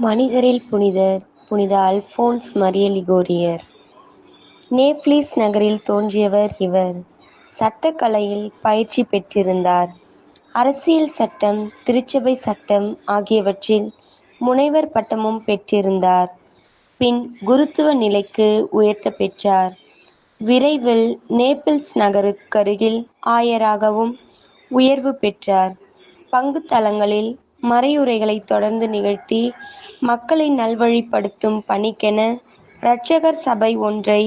மனிதரில் புனிதர் புனித அல்போன்ஸ் மரியலிகோரியர். நேப்லிஸ் நகரில் தோன்றியவர் இவர். சட்டக்கலையில் பயிற்சி பெற்றிருந்தார். அரசியல் சட்டம் திருச்சபை சட்டம் ஆகியவற்றில் முனைவர் பட்டமும் பெற்றிருந்தார். பின் குருத்துவ நிலைக்கு உயர்த்த பெற்றார். விரைவில் நேபிள்ஸ் நகருக்கருகில் ஆயராகவும் உயர்வு பெற்றார். பங்கு தளங்களில் மறையுரைகளை தொடர்ந்து நிகழ்த்தி மக்களை நல்வழிப்படுத்தும் பணிக்கென இரட்சகர் சபை ஒன்றை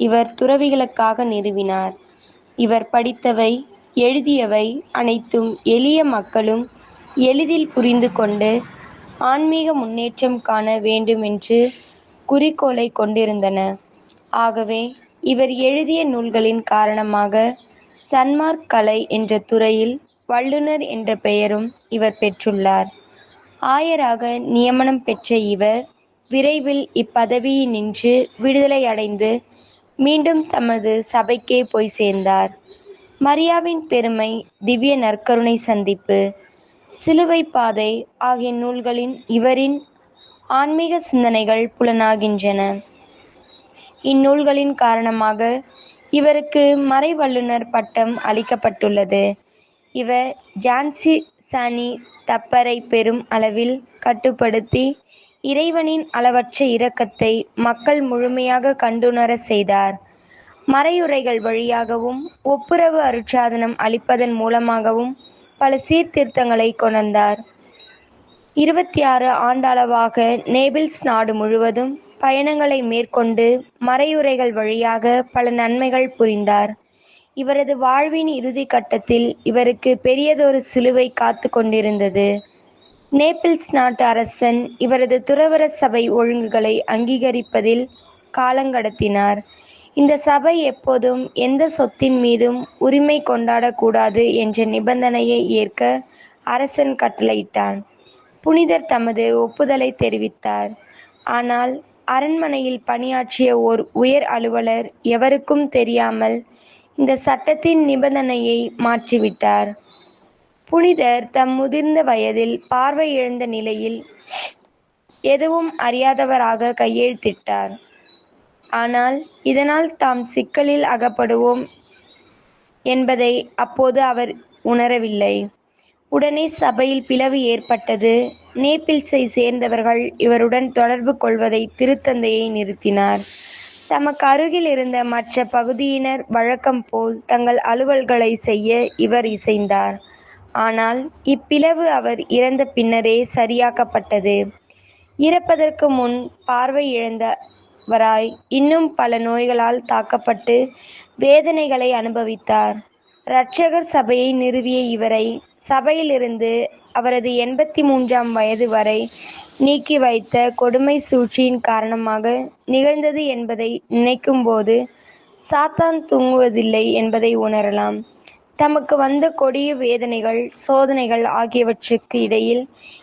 இவர் துறவிகளுக்காக நிறுவினார். இவர் படித்தவை எழுதியவை அனைத்தும் எளிய மக்களும் எளிதில் புரிந்து கொண்டு ஆன்மீக முன்னேற்றம் காண வேண்டுமென்று குறிக்கோளை கொண்டிருந்தன. ஆகவே இவர் எழுதிய நூல்களின் காரணமாக சன்மார்க் கலை என்ற துறையில் வல்லுனர் என்ற பெயரும் இவர் பெற்றுள்ளார். ஆயராக நியமனம் பெற்ற இவர் விரைவில் இப்பதவியினின்று விடுதலை அடைந்து மீண்டும் தமது சபைக்கே போய் சேர்ந்தார். மரியாவின் பெருமை திவ்ய நற்கருணை சந்திப்பு சிலுவை பாதை ஆகிய நூல்களின் இவரின் ஆன்மீக சிந்தனைகள் புலனாகின்றன. இந்நூல்களின் காரணமாக இவருக்கு மறைவல்லுனர் பட்டம் அளிக்கப்பட்டுள்ளது. இவர் ஜான்சி சானி தப்பரை பெரும் அளவில் கட்டுப்படுத்தி இறைவனின் அளவற்ற இரக்கத்தை மக்கள் முழுமையாக கண்டுணர செய்தார். மறையுரைகள் வழியாகவும் ஒப்புரவு அருட்சாதனம் அளிப்பதன் மூலமாகவும் பல சீர்திருத்தங்களை கொணர்ந்தார். இருபத்தி ஆறு ஆண்டளவாக நேபிள்ஸ் நாடு முழுவதும் பயணங்களை மேற்கொண்டு மறையுரைகள் வழியாக பல நன்மைகள் புரிந்தார். இவரது வாழ்வின் இறுதி கட்டத்தில் இவருக்கு பெரியதொரு சிலுவை காத்து கொண்டிருந்தது. நேபிள்ஸ் நாட்டு அரசன் இவரது துறவர சபை ஒழுங்குகளை அங்கீகரிப்பதில் காலங்கடத்தினார் இந்த சபை எப்போதும் எந்த சொத்தின் மீதும் உரிமை கொண்டாடக்கூடாது என்ற நிபந்தனையை ஏற்க அரசன் கட்டளையிட்டான். புனிதர் தமது ஒப்புதலை தெரிவித்தார். ஆனால் அரண்மனையில் பணியாற்றிய ஓர் உயர் அலுவலர் எவருக்கும் தெரியாமல் இந்த சட்டத்தின் நிபந்தனையை மாற்றிவிட்டார். புனிதர் தம் முதிர்ந்த வயதில் பார்வை இழந்த நிலையில் எதுவும் அறியாதவராக கையெழுத்திட்டார். ஆனால் இதனால் தாம் சிக்கலில் அகப்படுவோம் என்பதை அப்போது அவர் உணரவில்லை. உடனே சபையில் பிளவு ஏற்பட்டது. நேபிள்ஸை சேர்ந்தவர்கள் இவருடன் தொடர்பு கொள்வதை திருத்தந்தையை நிறுத்தினார். தமக்கு அருகில் இருந்த மற்ற பகுதியினர் வழக்கம் போல் தங்கள் அலுவல்களை செய்ய இவர் இசைந்தார். ஆனால் இப்பிளவு அவர் இறந்த பின்னரே சரியாக்கப்பட்டது. இறப்பதற்கு முன் பார்வை இழந்தவராய் இன்னும் பல நோய்களால் தாக்கப்பட்டு வேதனைகளை அனுபவித்தார். இரட்சகர் சபையை நிறுவிய இவரை சபையிலிருந்து அவரது எண்பத்தி மூன்றாம் வயது வரை நீக்கி வைத்த கொடுமை சூழ்ச்சியின் காரணமாக நிகழ்ந்தது என்பதை நினைக்கும்போது சாத்தான் தூங்குவதில்லை என்பதை உணரலாம். தமக்கு வந்த கொடிய வேதனைகள் சோதனைகள் ஆகியவற்றுக்கு இடையில்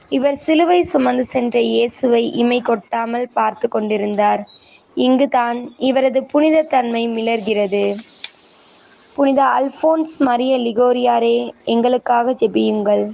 இவர் சிலுவை சுமந்து சென்ற இயேசுவை இமை கொட்டாமல் பார்த்து கொண்டிருந்தார். இங்குதான் இவரது புனித தன்மை மிளர்கிறது. புனித அல்போன்ஸ் மரிய லிகோரியாரே எங்களுக்காக ஜெபியுங்கள்.